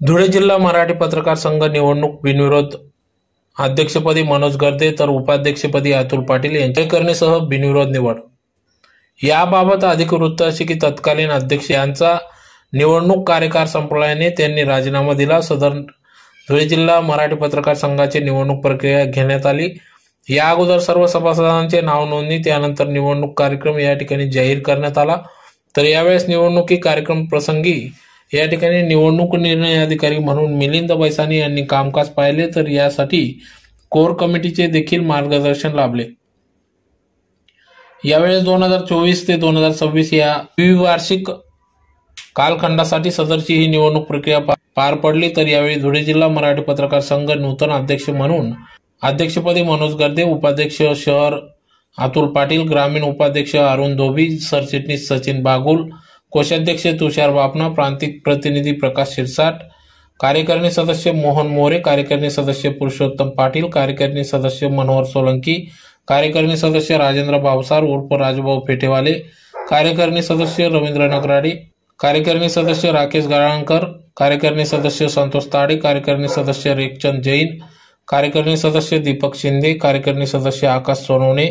धुळे जिल्हा मराठी पत्रकार संघ निवडणूक बिनविरोध अध्यक्षपदी मनोज गर्दे तर उपाध्यक्षपदी अतुल पाटील यांच्याकरणीसह बिनविरोध निवड. याबाबत अधिक वृत्त असे की तत्कालीन अध्यक्ष यांचा निवडणूक कार्यकाळ संपल्याने त्यांनी राजीनामा दिला. सदर धुळे जिल्हा मराठी पत्रकार संघाची निवडणूक प्रक्रिया घेण्यात आली. या अगोदर सर्व सभासदांचे नाव नोंदणी त्यानंतर निवडणूक कार्यक्रम या ठिकाणी जाहीर करण्यात आला. तर यावेळेस निवडणुकी कार्यक्रम प्रसंगी या ठिकाणी निवडणूक निर्णय अधिकारी म्हणून मिलिंद बैसानी यांनी कामकाज पाहिले तर यासाठी कोर कमिटीचे देखील मार्गदर्शन लाभले. यावेळेस दोन हजार चोवीस ते दोन हजार सव्वीस या द्विवार्षिक कालखंडासाठी सदरची ही निवडणूक प्रक्रिया पार पडली तर यावेळी धुळे जिल्हा मराठी पत्रकार संघ नूतन अध्यक्ष म्हणून अध्यक्षपदी मनोज गर्दे उपाध्यक्ष शहर अतुल पाटील ग्रामीण उपाध्यक्ष अरुण धोबी सरचिटणीस सचिन बागुल कोषाध्यक्ष तुषार बापना प्रांतिक प्रतिनिधी प्रकाश शिरसाट कार्यकारिणी सदस्य मोहन मोरे कार्यकारिणी सदस्य पुरुषोत्तम पाटील कार्यकारिणी सदस्य मनोहर सोलंकी कार्यकारिणी सदस्य राजेंद्र भावसार उर्फ राजभाऊ फेटेवाले कार्यकारिणी सदस्य रवींद्र नगराडे कार्यकारिणी सदस्य राकेश गाळांकर कार्यकारिणी सदस्य संतोष ताडे कार्यकारिणी सदस्य रेखचंद जैन कार्यकारिणी सदस्य दीपक शिंदे कार्यकारिणी सदस्य आकाश सोनवणे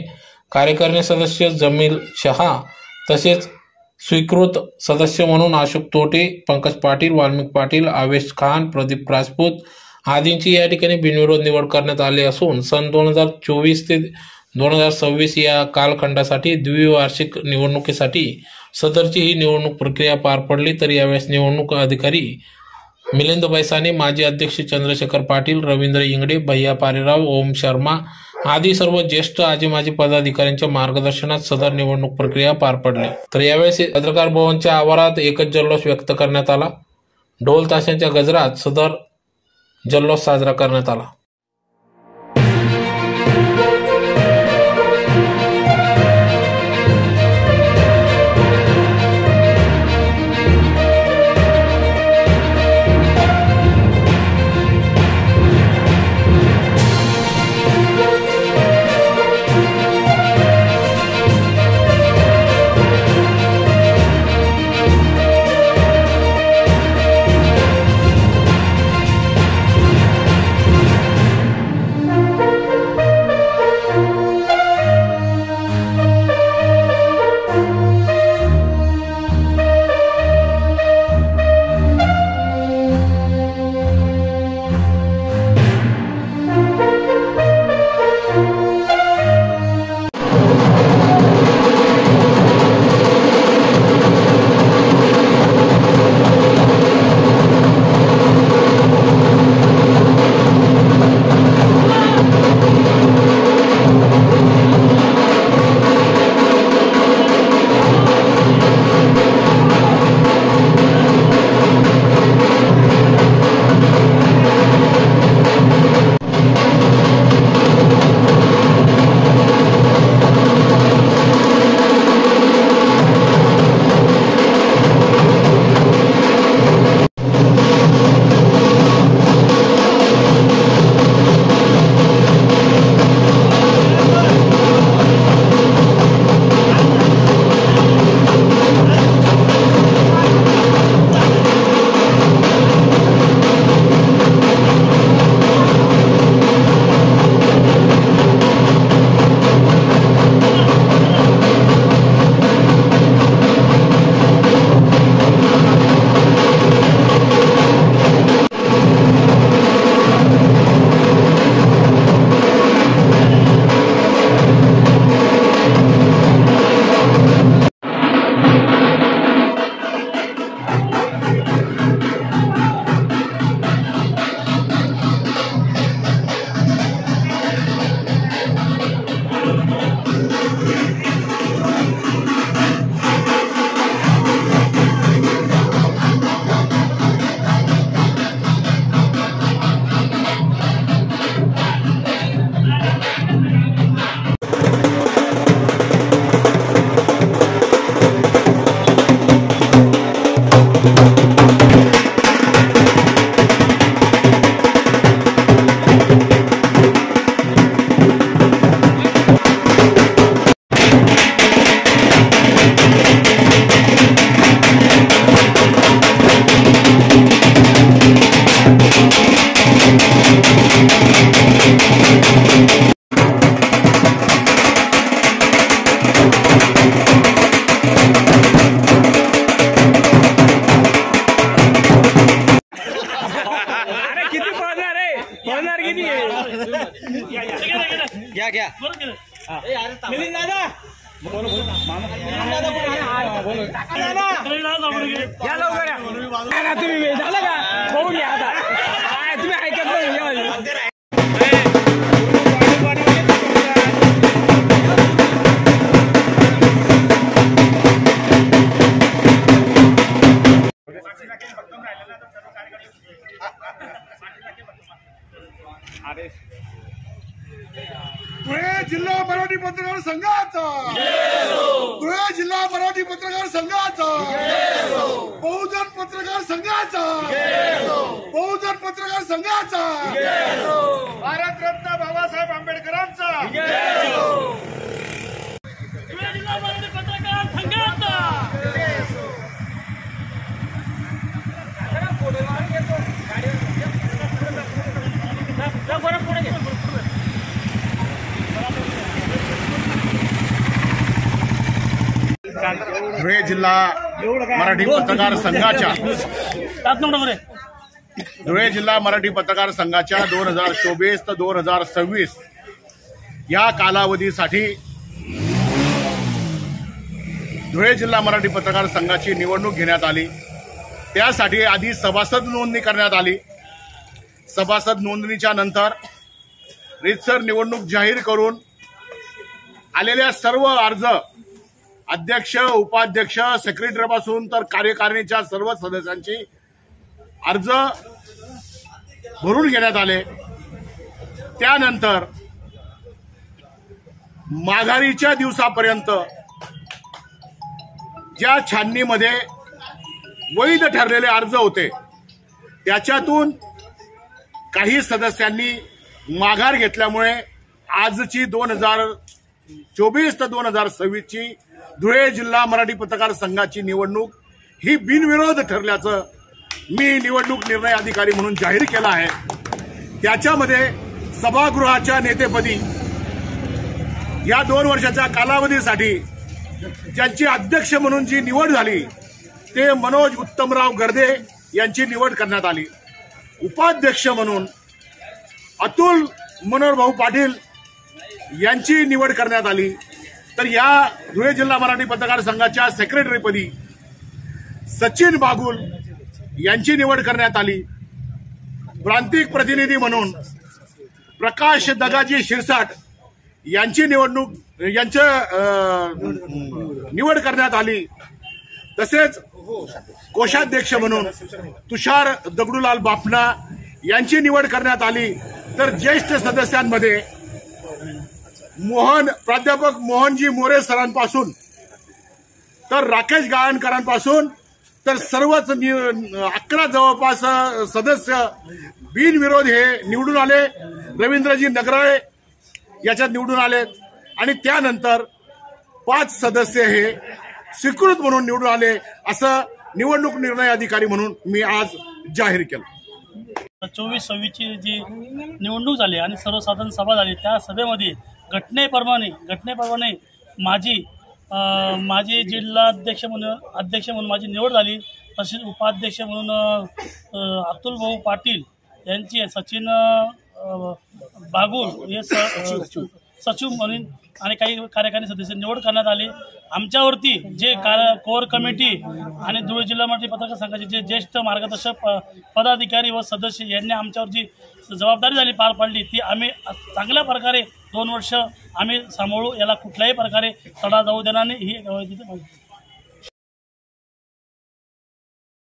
कार्यकारिणी सदस्य जमील शहा तसेच स्वीकृत सदस्य म्हणून अशोक तोटे पंकज पाटील वाल्मिक पाटील आवेश खान प्रदीप राजपूत आदींची या ठिकाणी बिनविरोध निवड करण्यात आली असून सन दोन हजार चोवीस ते दोन हजार सव्वीस या कालखंडासाठी द्विवार्षिक निवडणुकीसाठी सदरची ही निवडणूक प्रक्रिया पार पडली. तर यावेळेस निवडणूक अधिकारी मिलिंद बैसाने माजी अध्यक्ष चंद्रशेखर पाटील रवींद्र इंगडे भैया पारेराव ओम शर्मा आधी सर्व ज्येष्ठ आजी माजी पदाधिकाऱ्यांच्या मार्गदर्शनात सदर निवडणूक प्रक्रिया पार पडली. तर यावेळेस पत्रकार भवनच्या आवारात एकच जल्लोष व्यक्त करण्यात आला. ढोल ताशांच्या गजरात सदर जल्लोष साजरा करण्यात आला. घ्या घ्या. दादा. तुम्ही झालं का? बघू घ्या आता. तुम्ही ऐकत नाही पत्रकार संघाचा. धुळे जिल्हा मराठी पत्रकार संघाचा. बहुजन पत्रकार संघाचा. बहुजन पत्रकार संघाचा. भारतरत्न बाबासाहेब आंबेडकरांचा. धुळे जिल्हा मराठी पत्रकार संघाचा. संघाच्या धुळे जिल्हा मराठी पत्रकार संघाच्या दोन हजार चोवीस ते दोन हजार सव्वीस या कालावधीसाठी धुळे जिल्हा मराठी पत्रकार संघाची निवडणूक घेण्यात आली. त्यासाठी आधी सभासद नोंदणी करण्यात आली. सभासद नोंदणीच्या नंतर रितसर निवडणूक जाहीर करून आलेल्या सर्व अर्ज अध्यक्ष उपाध्यक्ष सेक्रेटरीपासून तर कार्यकारिणीच्या सर्व सदस्यांची अर्ज भरून घेण्यात आले. त्यानंतर माघारीच्या दिवसापर्यंत ज्या छाननीमध्ये वैध ठरलेले अर्ज होते त्याच्यातून काही सदस्यांनी माघार घेतल्यामुळे आजची दोन हजार चोवीस ते दोन हजार सव्वीसची धुळे जिल्हा मराठी पत्रकार संघाची निवडणूक ही बिनविरोध ठरल्याचं मी निवडणूक निर्णय अधिकारी म्हणून जाहीर केला आहे. त्याच्यामध्ये सभागृहाच्या नेतेपदी या दोन वर्षाच्या कालावधीसाठी ज्यांची अध्यक्ष म्हणून जी निवड झाली ते मनोज उत्तमराव गर्दे यांची निवड करण्यात आली. उपाध्यक्ष म्हणून अतुल मनोहरभाऊ पाटील यांची निवड करण्यात आली. तर या धुळे जिल्हा मराठी पत्रकार संघाच्या सेक्रेटरीपदी सचिन बागुल यांची निवड करण्यात आली. प्रांतिक प्रतिनिधी म्हणून प्रकाश दगाजी शिरसाट यांची निवडणूक यांचं निवड करण्यात आली. तसेच कोषाध्यक्ष म्हणून तुषार दगडूलाल बाफना यांची निवड करण्यात आली. तर ज्येष्ठ सदस्यांमध्ये मोहन प्राध्यापक मोहनजी मोरे सरांपासून. तर राकेश गायणकरांपासून तर सर्वच अकरा जवळपास सदस्य बिनविरोध हे निवडून आले. रवींद्रजी नगराळे याच्यात निवडून आले. आणि त्यानंतर पाच सदस्य हे स्वीकृत म्हणून निवडून आले. असं निवडणूक निर्णय अधिकारी म्हणून मी आज जाहीर केलं. चोवीस सव्वीसची जी निवडणूक झाली आणि सर्वसाधारण सभा झाली त्या सभेमध्ये घटनेप्रमाणे घटनेप्रमाणे माझी माझी जिल्हाध्यक्ष म्हणून अध्यक्ष म्हणून माझी निवड झाली. तसेच उपाध्यक्ष म्हणून अतुल भाऊ पाटील यांची सचिन बागुल हे स सचिव म्हणून आणि काही कार्यकारी सदस्य निवड करण्यात आली. आमच्यावरती जे कार कोर कमिटी आणि धुळे जिल्हा मराठी पत्रकार संघाचे जे ज्येष्ठ मार्गदर्शक प- पदाधिकारी व सदस्य यांनी आमच्यावर जी जबाबदारी झाली पार पाडली. ती आम्ही चांगल्या प्रकारे दोन वर्ष आम्ही सांभाळू याला कुठल्याही प्रकारे तडा जाऊ देणार नाही ही